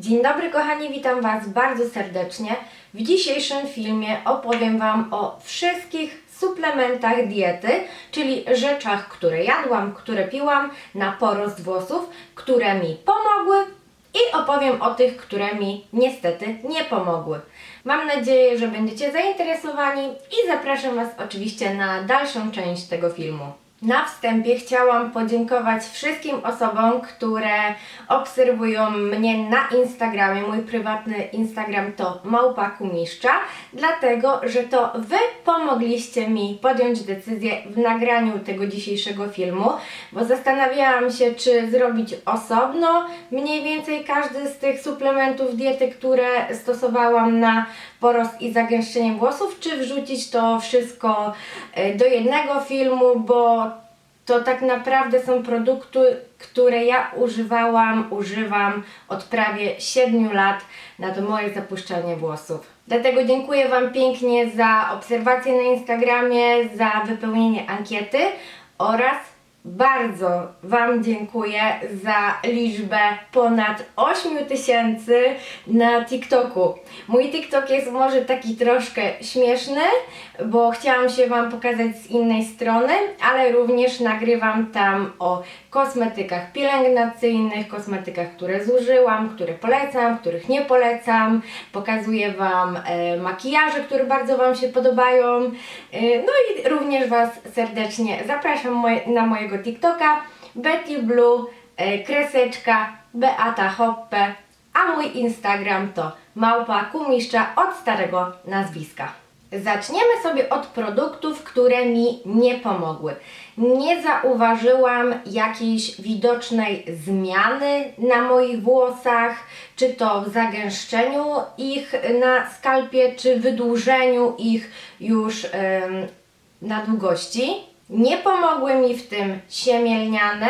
Dzień dobry kochani, witam Was bardzo serdecznie. W dzisiejszym filmie opowiem Wam o wszystkich suplementach diety, czyli rzeczach, które jadłam, które piłam na porost włosów, które mi pomogły i opowiem o tych, które mi niestety nie pomogły. Mam nadzieję, że będziecie zainteresowani i zapraszam Was oczywiście na dalszą część tego filmu. Na wstępie chciałam podziękować wszystkim osobom, które obserwują mnie na Instagramie. Mój prywatny Instagram to małpakumiszcza, dlatego że to Wy pomogliście mi podjąć decyzję w nagraniu tego dzisiejszego filmu, bo zastanawiałam się, czy zrobić osobno mniej więcej każdy z tych suplementów diety, które stosowałam na porost i zagęszczenie włosów, czy wrzucić to wszystko e, do jednego filmu, bo to tak naprawdę są produkty, które ja używałam, używam od prawie 7 lat na to moje zapuszczanie włosów. Dlatego dziękuję Wam pięknie za obserwację na Instagramie, za wypełnienie ankiety oraz bardzo Wam dziękuję za liczbę ponad 8 tysięcy na TikToku. Mój TikTok jest może taki troszkę śmieszny, bo chciałam się Wam pokazać z innej strony, ale również nagrywam tam o kosmetykach pielęgnacyjnych, kosmetykach, które zużyłam, które polecam, których nie polecam. Pokazuję Wam e, makijaże, które bardzo Wam się podobają. E, no i również Was serdecznie zapraszam na mojego TikToka Betty Blue, e, kreseczka Beata Hoppe, a mój Instagram to małpa kumiszcza od starego nazwiska. Zaczniemy sobie od produktów, które mi nie pomogły. Nie zauważyłam jakiejś widocznej zmiany na moich włosach, czy to w zagęszczeniu ich na skalpie, czy wydłużeniu ich już na długości. Nie pomogły mi w tym siemielniane,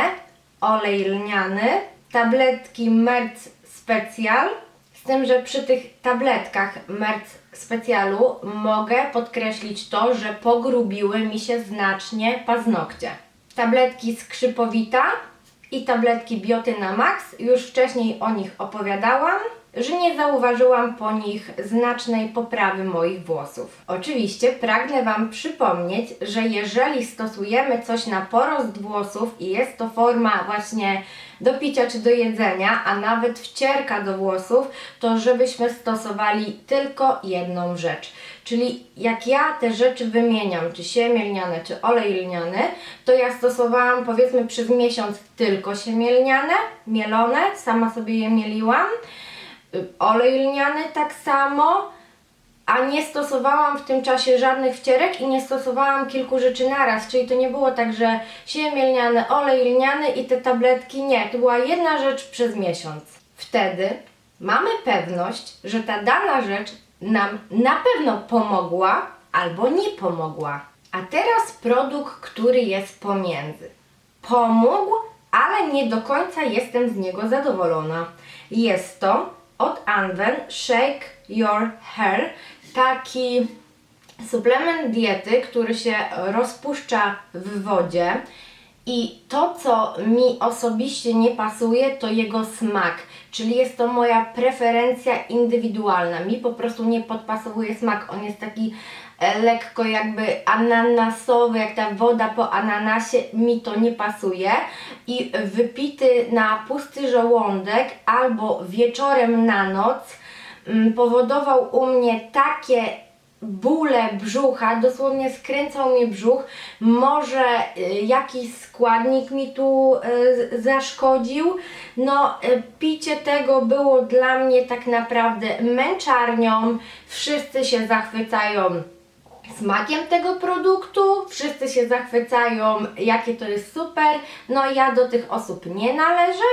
olej lniany, tabletki Merc Special, z tym, że przy tych tabletkach Merc Specialu mogę podkreślić to, że pogrubiły mi się znacznie paznokcie. Tabletki Skrzypowita i tabletki Biotyna Max, już wcześniej o nich opowiadałam, że nie zauważyłam po nich znacznej poprawy moich włosów. Oczywiście pragnę Wam przypomnieć, że jeżeli stosujemy coś na porost włosów i jest to forma właśnie do picia czy do jedzenia, a nawet wcierka do włosów, to żebyśmy stosowali tylko jedną rzecz. Czyli jak ja te rzeczy wymieniam, czy siemię lniane, czy olej lniany, to ja stosowałam powiedzmy przez miesiąc tylko siemię lniane, mielone, sama sobie je mieliłam. Olej lniany tak samo, a nie stosowałam w tym czasie żadnych wcierek i nie stosowałam kilku rzeczy naraz, czyli to nie było tak, że siemię lniane, olej lniany i te tabletki, nie, to była jedna rzecz przez miesiąc. Wtedy mamy pewność, że ta dana rzecz nam na pewno pomogła albo nie pomogła. A teraz produkt, który jest pomiędzy. Pomógł, ale nie do końca jestem z niego zadowolona. Jest to od Anwen Shake Your Hair, taki suplement diety, który się rozpuszcza w wodzie. I to, co mi osobiście nie pasuje, to jego smak. Czyli jest to moja preferencja indywidualna. Mi po prostu nie podpasowuje smak. On jest taki lekko jakby ananasowy, jak ta woda po ananasie. Mi to nie pasuje. I wypity na pusty żołądek albo wieczorem na noc mm, powodował u mnie takie bóle brzucha, dosłownie skręcał mnie brzuch. Może y, jakiś składnik mi tu y, zaszkodził. No, y, picie tego było dla mnie tak naprawdę męczarnią. Wszyscy się zachwycają smakiem tego produktu, wszyscy się zachwycają, jakie to jest super. No, ja do tych osób nie należę,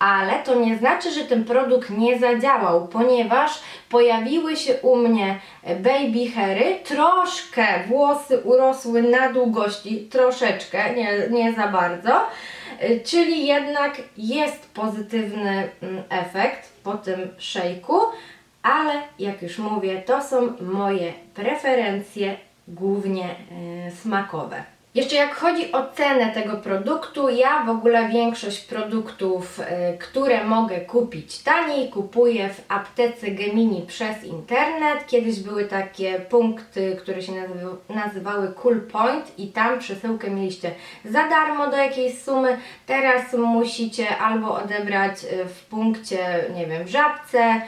ale to nie znaczy, że ten produkt nie zadziałał, ponieważ pojawiły się u mnie baby hairy, troszkę włosy urosły na długości, troszeczkę, nie, nie za bardzo, czyli jednak jest pozytywny mm, efekt po tym szejku, ale jak już mówię, to są moje preferencje głównie y, smakowe. Jeszcze jak chodzi o cenę tego produktu, ja w ogóle większość produktów, y, które mogę kupić taniej, kupuję w aptece Gemini przez internet. Kiedyś były takie punkty, które się nazywa, nazywały Cool Point i tam przesyłkę mieliście za darmo do jakiejś sumy. Teraz musicie albo odebrać y, w punkcie, nie wiem, Żabce,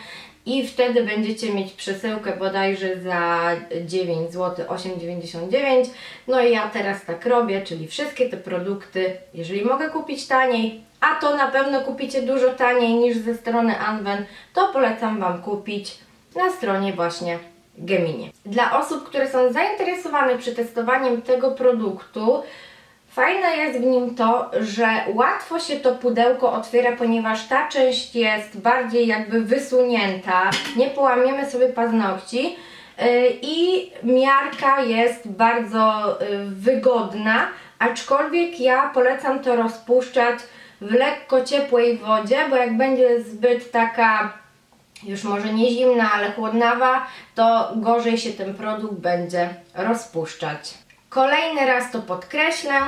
i wtedy będziecie mieć przesyłkę bodajże za 9 zł 8,99. No i ja teraz tak robię, czyli wszystkie te produkty, jeżeli mogę kupić taniej, a to na pewno kupicie dużo taniej niż ze strony Anwen, to polecam Wam kupić na stronie właśnie Gemini. Dla osób, które są zainteresowane przetestowaniem tego produktu, Fajne jest w nim to, że łatwo się to pudełko otwiera, ponieważ ta część jest bardziej jakby wysunięta, nie połamiemy sobie paznokci yy, i miarka jest bardzo yy, wygodna, aczkolwiek ja polecam to rozpuszczać w lekko ciepłej wodzie, bo jak będzie zbyt taka już może nie zimna, ale chłodnawa, to gorzej się ten produkt będzie rozpuszczać. Kolejny raz to podkreślę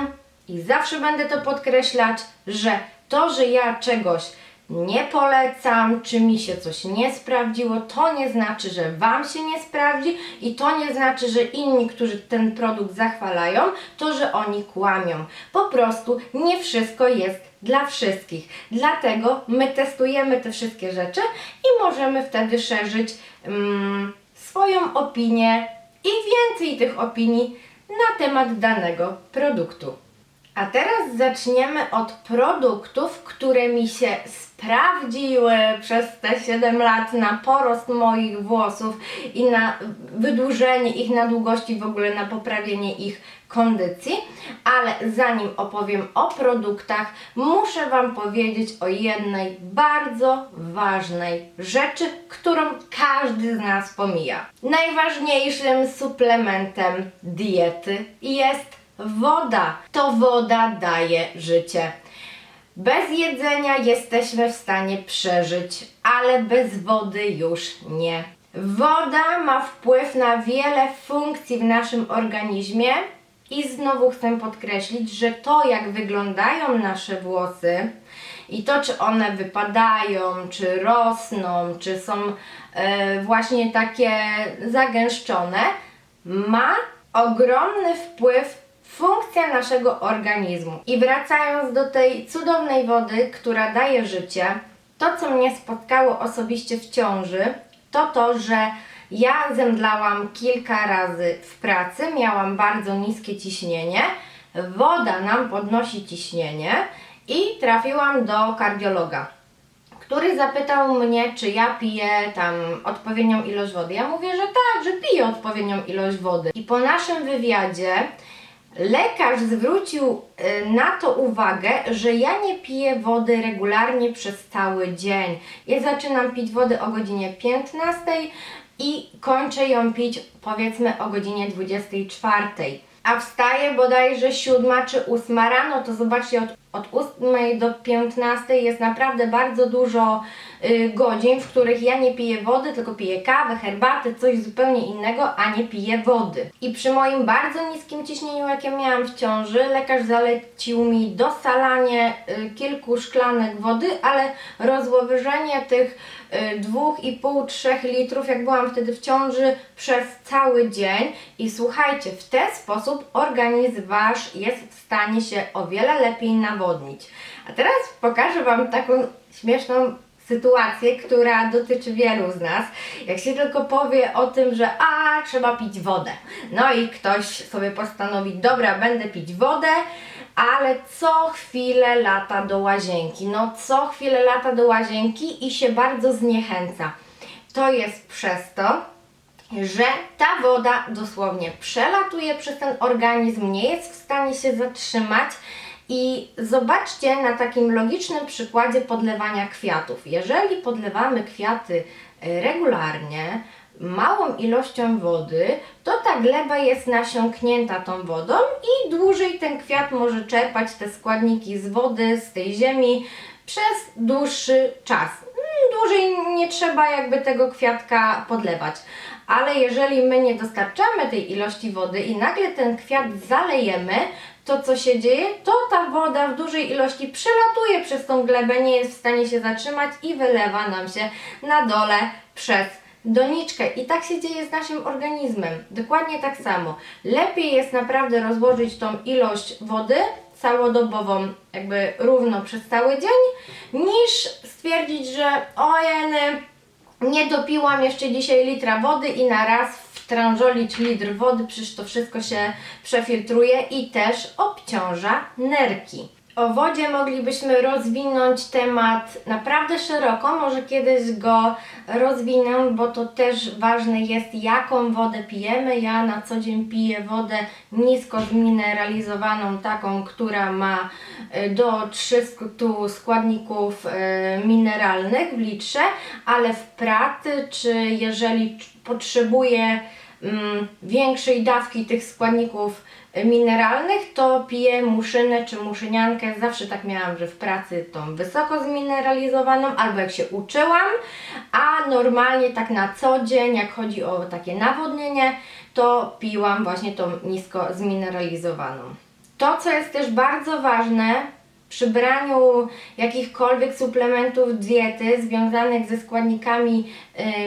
i zawsze będę to podkreślać, że to, że ja czegoś nie polecam, czy mi się coś nie sprawdziło, to nie znaczy, że Wam się nie sprawdzi i to nie znaczy, że inni, którzy ten produkt zachwalają, to, że oni kłamią. Po prostu nie wszystko jest dla wszystkich. Dlatego my testujemy te wszystkie rzeczy i możemy wtedy szerzyć mm, swoją opinię i więcej tych opinii na temat danego produktu. A teraz zaczniemy od produktów, które mi się sprawdziły przez te 7 lat na porost moich włosów i na wydłużenie ich na długości, w ogóle na poprawienie ich kondycji. Ale zanim opowiem o produktach, muszę Wam powiedzieć o jednej bardzo ważnej rzeczy, którą każdy z nas pomija. Najważniejszym suplementem diety jest Woda. To woda daje życie. Bez jedzenia jesteśmy w stanie przeżyć, ale bez wody już nie. Woda ma wpływ na wiele funkcji w naszym organizmie i znowu chcę podkreślić, że to jak wyglądają nasze włosy i to czy one wypadają, czy rosną, czy są e, właśnie takie zagęszczone, ma ogromny wpływ funkcja naszego organizmu. I wracając do tej cudownej wody, która daje życie, to co mnie spotkało osobiście w ciąży, to to, że ja zemdlałam kilka razy w pracy, miałam bardzo niskie ciśnienie, woda nam podnosi ciśnienie i trafiłam do kardiologa który zapytał mnie, czy ja piję tam odpowiednią ilość wody. Ja mówię, że tak, że piję odpowiednią ilość wody. I po naszym wywiadzie Lekarz zwrócił y, na to uwagę, że ja nie piję wody regularnie przez cały dzień. Ja zaczynam pić wodę o godzinie 15 i kończę ją pić powiedzmy o godzinie 24. A wstaję bodajże 7 czy 8 rano, to zobaczcie, od, od 8 do 15 jest naprawdę bardzo dużo y, godzin, w których ja nie piję wody, tylko piję kawę, herbatę, coś zupełnie innego, a nie piję wody. I przy moim bardzo niskim ciśnieniu, jakie miałam w ciąży, lekarz zalecił mi dosalanie y, kilku szklanek wody, ale rozłożenie tych y, 2,5-3 litrów, jak byłam wtedy w ciąży, przez cały dzień. I słuchajcie, w ten sposób organizm Wasz jest w stanie się o wiele lepiej nawodnić. A teraz pokażę Wam taką śmieszną sytuację, która dotyczy wielu z nas. Jak się tylko powie o tym, że a, trzeba pić wodę. No i ktoś sobie postanowi, dobra, będę pić wodę, ale co chwilę lata do łazienki. No co chwilę lata do łazienki i się bardzo zniechęca. To jest przez to, że ta woda dosłownie przelatuje przez ten organizm, nie jest w stanie się zatrzymać i zobaczcie na takim logicznym przykładzie podlewania kwiatów. Jeżeli podlewamy kwiaty e, regularnie, małą ilością wody, to ta gleba jest nasiąknięta tą wodą i dłużej ten kwiat może czerpać te składniki z wody, z tej ziemi przez dłuższy czas. Mm, dłużej nie trzeba jakby tego kwiatka podlewać. Ale jeżeli my nie dostarczamy tej ilości wody i nagle ten kwiat zalejemy, to co się dzieje? To ta woda w dużej ilości przelatuje przez tą glebę, nie jest w stanie się zatrzymać i wylewa nam się na dole przez doniczkę. I tak się dzieje z naszym organizmem. Dokładnie tak samo. Lepiej jest naprawdę rozłożyć tą ilość wody całodobową, jakby równo przez cały dzień, niż stwierdzić, że ojeny, nie dopiłam jeszcze dzisiaj litra wody i na raz wtrążolić litr wody, przecież to wszystko się przefiltruje i też obciąża nerki. O wodzie moglibyśmy rozwinąć temat naprawdę szeroko, może kiedyś go rozwinę, bo to też ważne jest, jaką wodę pijemy. Ja na co dzień piję wodę nisko zmineralizowaną, taką, która ma y, do 300 składników y, mineralnych w litrze, ale w pracy, czy jeżeli potrzebuję mm, większej dawki tych składników mineralnych, to piję muszynę czy muszyniankę. Zawsze tak miałam, że w pracy tą wysoko zmineralizowaną, albo jak się uczyłam, a normalnie tak na co dzień, jak chodzi o takie nawodnienie, to piłam właśnie tą nisko zmineralizowaną. To, co jest też bardzo ważne, przy braniu jakichkolwiek suplementów diety związanych ze składnikami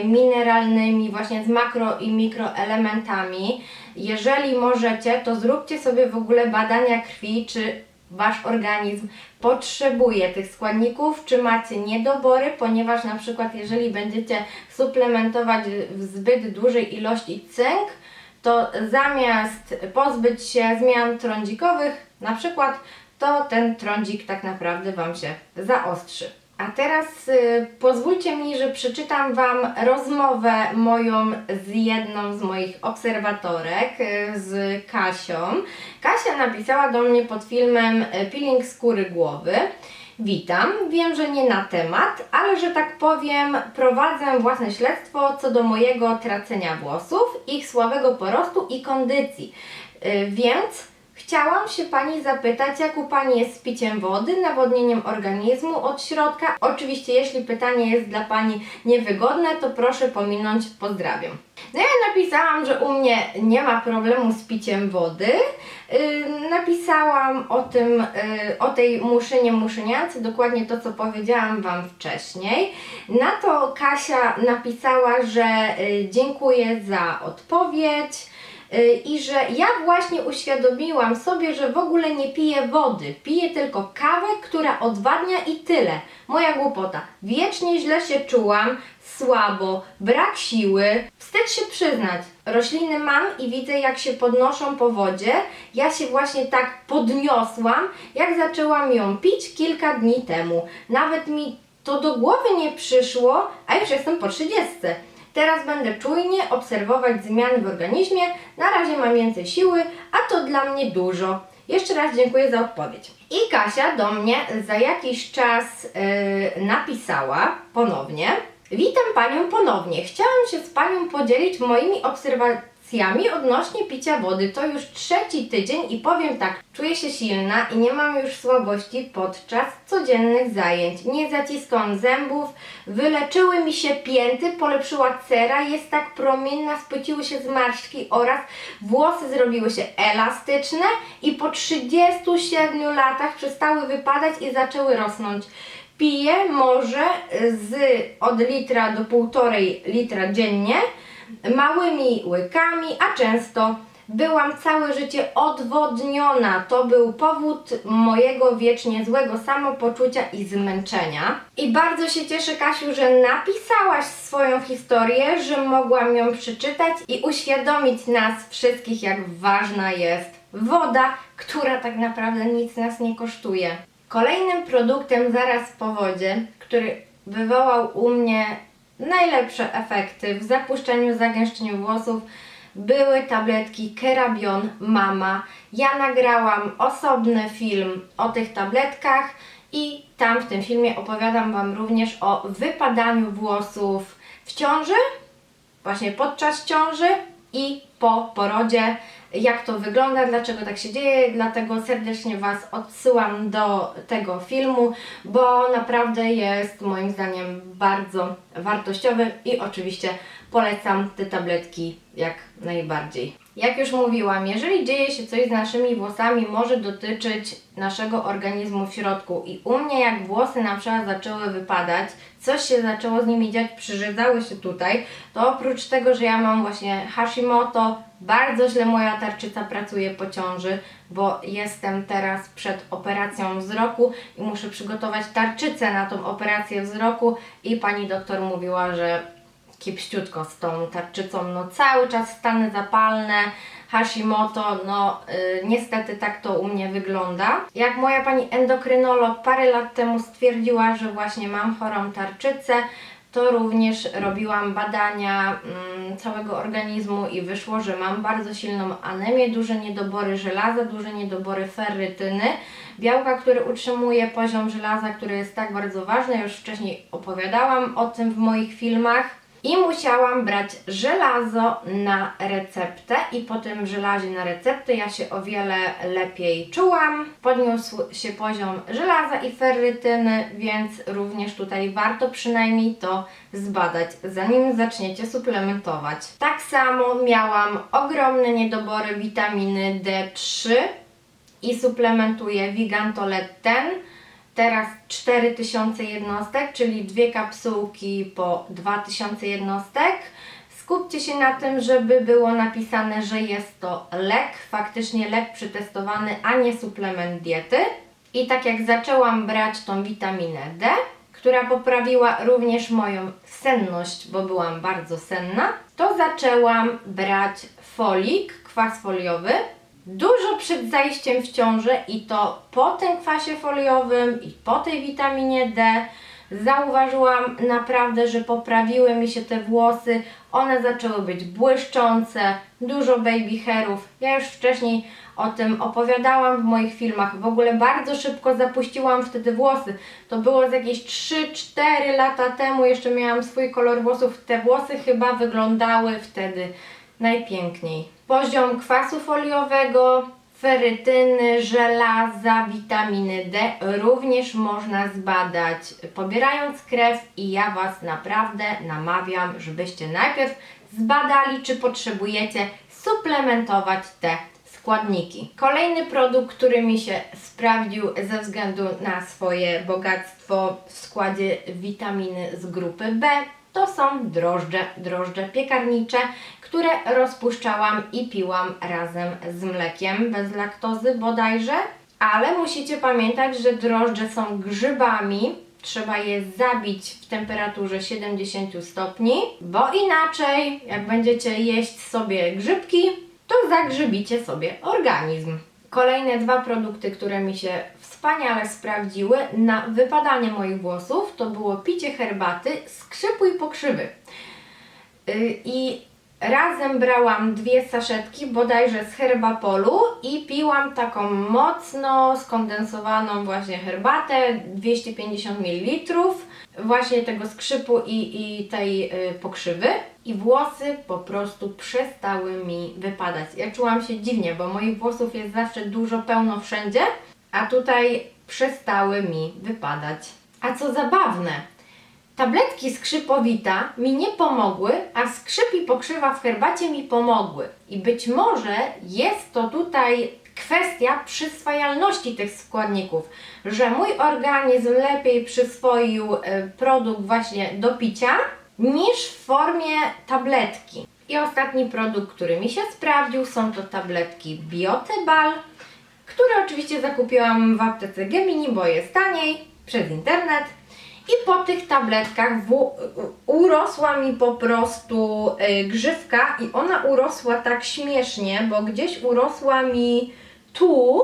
y, mineralnymi, właśnie z makro i mikroelementami, jeżeli możecie, to zróbcie sobie w ogóle badania krwi, czy Wasz organizm potrzebuje tych składników, czy macie niedobory, ponieważ na przykład jeżeli będziecie suplementować w zbyt dużej ilości cynk, to zamiast pozbyć się zmian trądzikowych, na przykład to ten trądzik tak naprawdę Wam się zaostrzy. A teraz y, pozwólcie mi, że przeczytam Wam rozmowę moją z jedną z moich obserwatorek, y, z Kasią. Kasia napisała do mnie pod filmem y, Peeling skóry głowy. Witam, wiem, że nie na temat, ale że tak powiem, prowadzę własne śledztwo co do mojego tracenia włosów, ich słabego porostu i kondycji. Y, więc Chciałam się Pani zapytać, jak u Pani jest z piciem wody, nawodnieniem organizmu od środka. Oczywiście, jeśli pytanie jest dla Pani niewygodne, to proszę pominąć. Pozdrawiam. No ja napisałam, że u mnie nie ma problemu z piciem wody. Yy, napisałam o tym, yy, o tej muszynie muszyniance, dokładnie to, co powiedziałam Wam wcześniej. Na to Kasia napisała, że yy, dziękuję za odpowiedź. Y, i że ja właśnie uświadomiłam sobie, że w ogóle nie piję wody, piję tylko kawę, która odwadnia i tyle. Moja głupota. Wiecznie źle się czułam, słabo, brak siły. Wstyd się przyznać. Rośliny mam i widzę jak się podnoszą po wodzie. Ja się właśnie tak podniosłam, jak zaczęłam ją pić kilka dni temu. Nawet mi to do głowy nie przyszło, a już jestem po 30. Teraz będę czujnie obserwować zmiany w organizmie. Na razie mam więcej siły, a to dla mnie dużo. Jeszcze raz dziękuję za odpowiedź. I Kasia do mnie za jakiś czas yy, napisała ponownie. Witam Panią ponownie. Chciałam się z Panią podzielić moimi obserwacjami kwestiami odnośnie picia wody. To już trzeci tydzień i powiem tak, czuję się silna i nie mam już słabości podczas codziennych zajęć. Nie zaciskam zębów, wyleczyły mi się pięty, polepszyła cera, jest tak promienna, spociły się zmarszczki oraz włosy zrobiły się elastyczne i po 37 latach przestały wypadać i zaczęły rosnąć. Piję może z od litra do półtorej litra dziennie małymi łykami, a często byłam całe życie odwodniona. To był powód mojego wiecznie złego samopoczucia i zmęczenia. I bardzo się cieszę, Kasiu, że napisałaś swoją historię, że mogłam ją przeczytać i uświadomić nas wszystkich, jak ważna jest woda, która tak naprawdę nic nas nie kosztuje. Kolejnym produktem zaraz po wodzie, który wywołał u mnie najlepsze efekty w zapuszczeniu, zagęszczeniu włosów były tabletki Kerabion Mama. Ja nagrałam osobny film o tych tabletkach i tam w tym filmie opowiadam Wam również o wypadaniu włosów w ciąży, właśnie podczas ciąży i po porodzie, jak to wygląda, dlaczego tak się dzieje, dlatego serdecznie Was odsyłam do tego filmu, bo naprawdę jest moim zdaniem bardzo wartościowy i oczywiście polecam te tabletki jak najbardziej. Jak już mówiłam, jeżeli dzieje się coś z naszymi włosami, może dotyczyć naszego organizmu w środku. I u mnie, jak włosy na przykład zaczęły wypadać, coś się zaczęło z nimi dziać, przyrzedzały się tutaj, to oprócz tego, że ja mam właśnie Hashimoto, bardzo źle moja tarczyca pracuje po ciąży, bo jestem teraz przed operacją wzroku i muszę przygotować tarczycę na tą operację wzroku i pani doktor mówiła, że kiepściutko z tą tarczycą, no cały czas stany zapalne, Hashimoto, no y, niestety tak to u mnie wygląda. Jak moja pani endokrynolog parę lat temu stwierdziła, że właśnie mam chorą tarczycę, to również robiłam badania mm, całego organizmu i wyszło, że mam bardzo silną anemię, duże niedobory żelaza, duże niedobory ferrytyny, białka, które utrzymuje poziom żelaza, który jest tak bardzo ważny. Już wcześniej opowiadałam o tym w moich filmach. I musiałam brać żelazo na receptę i po tym żelazie na receptę ja się o wiele lepiej czułam. Podniósł się poziom żelaza i ferrytyny, więc również tutaj warto przynajmniej to zbadać, zanim zaczniecie suplementować. Tak samo miałam ogromne niedobory witaminy D3 i suplementuję Vigantolet ten teraz 4000 jednostek, czyli dwie kapsułki po 2000 jednostek. Skupcie się na tym, żeby było napisane, że jest to lek, faktycznie lek przetestowany, a nie suplement diety. I tak jak zaczęłam brać tą witaminę D, która poprawiła również moją senność, bo byłam bardzo senna, to zaczęłam brać folik, kwas foliowy, dużo przed zajściem w ciążę i to po tym kwasie foliowym i po tej witaminie D zauważyłam naprawdę, że poprawiły mi się te włosy, one zaczęły być błyszczące, dużo baby hairów. Ja już wcześniej o tym opowiadałam w moich filmach. W ogóle bardzo szybko zapuściłam wtedy włosy. To było z jakieś 3-4 lata temu, jeszcze miałam swój kolor włosów. Te włosy chyba wyglądały wtedy najpiękniej. Poziom kwasu foliowego, ferytyny, żelaza, witaminy D również można zbadać pobierając krew i ja Was naprawdę namawiam, żebyście najpierw zbadali, czy potrzebujecie suplementować te składniki. Kolejny produkt, który mi się sprawdził ze względu na swoje bogactwo w składzie witaminy z grupy B, to są drożdże, drożdże piekarnicze, które rozpuszczałam i piłam razem z mlekiem bez laktozy bodajże. Ale musicie pamiętać, że drożdże są grzybami, trzeba je zabić w temperaturze 70 stopni, bo inaczej, jak będziecie jeść sobie grzybki, to zagrzybicie sobie organizm. Kolejne dwa produkty, które mi się wspaniale sprawdziły na wypadanie moich włosów, to było picie herbaty skrzypu i pokrzywy. Yy, I razem brałam dwie saszetki, bodajże z herbapolu i piłam taką mocno skondensowaną właśnie herbatę, 250 ml, właśnie tego skrzypu i, i tej y, pokrzywy i włosy po prostu przestały mi wypadać. Ja czułam się dziwnie, bo moich włosów jest zawsze dużo pełno wszędzie, a tutaj przestały mi wypadać. A co zabawne, tabletki skrzypowita mi nie pomogły, a skrzyp i pokrzywa w herbacie mi pomogły. I być może jest to tutaj kwestia przyswajalności tych składników, że mój organizm lepiej przyswoił y, produkt właśnie do picia niż w formie tabletki. I ostatni produkt, który mi się sprawdził, są to tabletki Biotebal, które oczywiście zakupiłam w aptece Gemini, bo jest taniej przez internet. I po tych tabletkach w, urosła mi po prostu y, grzywka i ona urosła tak śmiesznie, bo gdzieś urosła mi tu,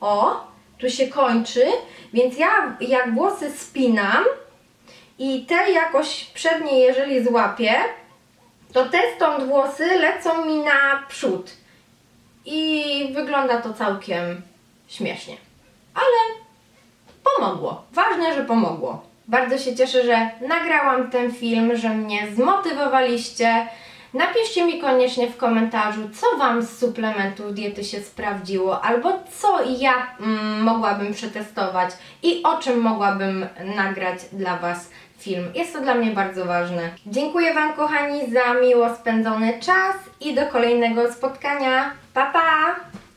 o, tu się kończy, więc ja jak włosy spinam i te jakoś przednie jeżeli złapię, to te stąd włosy lecą mi na przód i wygląda to całkiem śmiesznie. Ale pomogło. Ważne, że pomogło. Bardzo się cieszę, że nagrałam ten film, że mnie zmotywowaliście Napiszcie mi koniecznie w komentarzu, co Wam z suplementów diety się sprawdziło, albo co ja mm, mogłabym przetestować i o czym mogłabym nagrać dla Was film. Jest to dla mnie bardzo ważne. Dziękuję Wam, kochani, za miło spędzony czas i do kolejnego spotkania. Pa, pa!